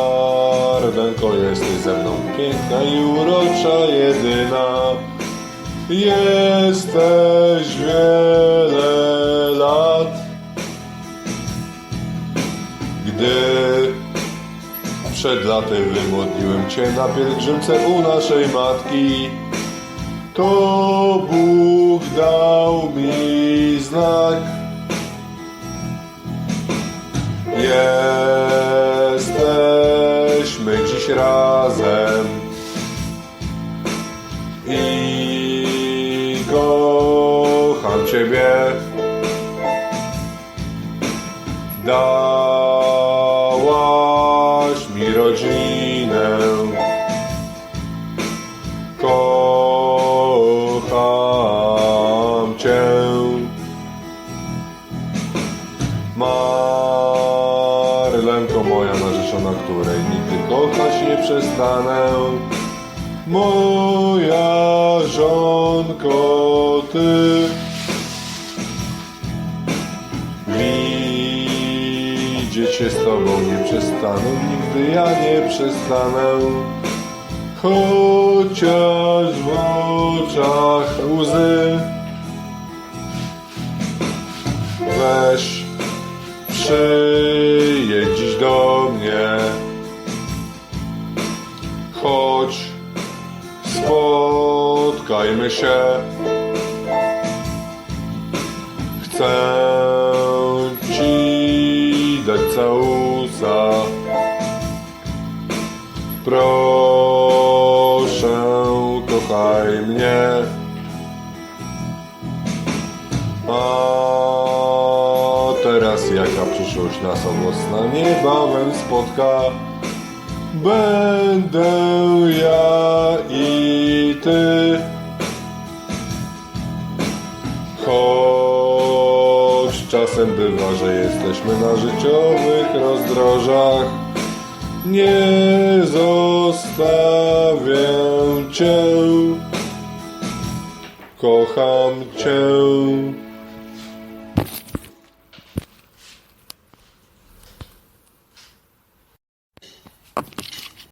Marlenko, jesteś ze mną piękna i urocza jedyna. Jesteś wiele lat. Gdy przed laty wymodliłem Cię na pielgrzymce u naszej matki, to Bóg dał mi znak. Jesteśmy dziś razem i kocham Ciebie. Dałaś mi rodzinę. Kocham Cię. Marlenko moja narzeczona, której nigdy kochać nie przestanę. Moja żonko, ty. Widzieć się z tobą nie przestanę, nigdy ja nie przestanę. Chociaż w oczach łzy. Weź przyjedź spotkajmy się. Chcę ci dać całusa. Proszę, kochaj mnie. A teraz jaka przyszłość nas owocna niebawem spotka. Będę Choć czasem bywa, że jesteśmy na życiowych rozdrożach, nie zostawię cię. Kocham cię.